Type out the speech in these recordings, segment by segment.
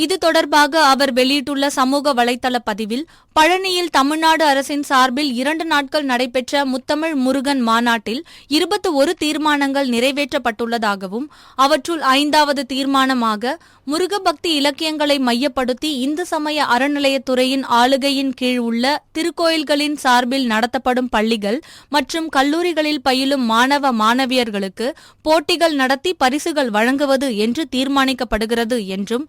இது தொடர்பாக அவர் வெளியிட்டுள்ள சமூக வலைதள பதிவில் பழனியில் தமிழ்நாடு அரசின் சார்பில் இரண்டு நாட்கள் நடைபெற்ற முத்தமிழ் முருகன் மாநாட்டில் இருபத்தி ஒரு தீர்மானங்கள் நிறைவேற்றப்பட்டுள்ளதாகவும் அவற்றுள் ஐந்தாவது தீர்மானமாக முருக பக்தி இலக்கியங்களை மையப்படுத்தி இந்து சமய அறநிலையத்துறையின் ஆளுகையின் கீழ் உள்ள திருக்கோயில்களின் சார்பில் நடத்தப்படும் பள்ளிகள் மற்றும் கல்லூரிகளில் பயிலும் மாணவ மாணவியர்களுக்கு போட்டிகள் நடத்தி பரிசுகள் வழங்குவது என்று தீர்மானிக்கப்படுகிறது என்றும்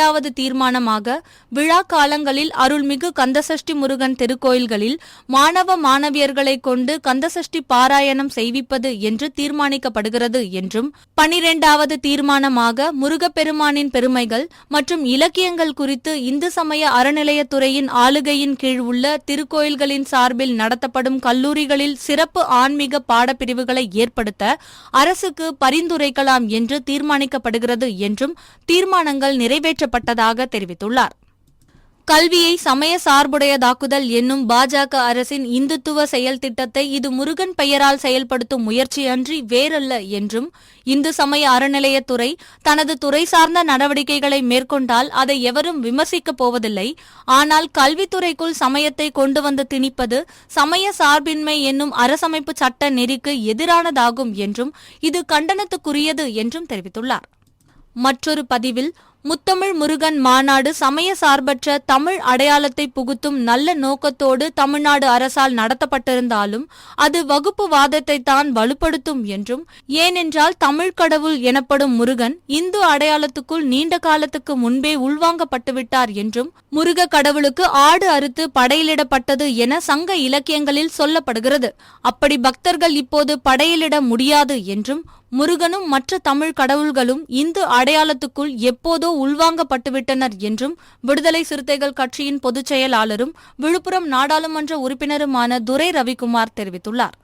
எட்டாவது தீர்மானமாக விழா காலங்களில் அருள்மிகு கந்தசஷ்டி முருகன் திருக்கோயில்களில் மாணவ மாணவியர்களை கொண்டு கந்தசஷ்டி பாராயணம் செய்விப்பது என்று தீர்மானிக்கப்படுகிறது என்றும் பனிரெண்டாவது தீர்மானமாக முருகப்பெருமானின் பெருமைகள் மற்றும் இலக்கியங்கள் குறித்து இந்து சமய அறநிலையத்துறையின் ஆளுகையின் கீழ் உள்ள திருக்கோயில்களின் சார்பில் நடத்தப்படும் கல்லூரிகளில் சிறப்பு ஆன்மீக பாடப்பிரிவுகளை ஏற்படுத்த அரசுக்கு பரிந்துரைக்கலாம் என்று தீர்மானிக்கப்படுகிறது என்றும் தீர்மானங்கள் நிறைவேற்ற நிறைவேற்றப்பட்டதாக தெரிவித்துள்ளார். கல்வியை சமய சார்புடையதாக்குதல் என்னும் பாஜக அரசின் இந்துத்துவ செயல் திட்டத்தை இது முருகன் பெயரால் செயல்படுத்தும் முயற்சியன்றி வேறல்ல என்றும் இந்து சமய அறநிலையத்துறை தனது துறை சார்ந்த நடவடிக்கைகளை மேற்கொண்டால் அதை எவரும் விமர்சிக்கப் போவதில்லை. ஆனால் கல்வித்துறைக்குள் சமயத்தை கொண்டு வந்து திணிப்பது சமய சார்பின்மை என்னும் அரசமைப்பு சட்ட நெறிக்கு எதிரானதாகும் என்றும் இது கண்டனத்துக்குரியது என்றும் தெரிவித்துள்ளார். மற்றொரு பதிவில் முத்தமிழ் முருகன் மாநாடு சமய சார்பற்ற தமிழ் அடையாளத்தை புகுத்தும் நல்ல நோக்கத்தோடு தமிழ்நாடு அரசால் நடத்தப்பட்டிருந்தாலும் அது வகுப்புவாதத்தை தான் வலுப்படுத்தும் என்றும் ஏனென்றால் தமிழ் கடவுள் எனப்படும் முருகன் இந்து அடையாளத்துக்குள் நீண்ட காலத்துக்கு முன்பே உள்வாங்கப்பட்டுவிட்டார் என்றும் முருக கடவுளுக்கு ஆடு அறுத்து படையிலிடப்பட்டது என சங்க இலக்கியங்களில் சொல்லப்படுகிறது. அப்படி பக்தர்கள் இப்போது படையிலிட முடியாது என்றும் முருகனும் மற்ற தமிழ் கடவுள்களும் இந்து அடையாளத்துக்குள் எப்போதோ உள்வாங்கப்பட்டுவிட்டனர் என்றும் விடுதலை சிறுத்தைகள் கட்சியின் பொதுச் செயலாளரும் விழுப்புரம் நாடாளுமன்ற உறுப்பினருமான துரை ரவிக்குமார் தெரிவித்துள்ளார்.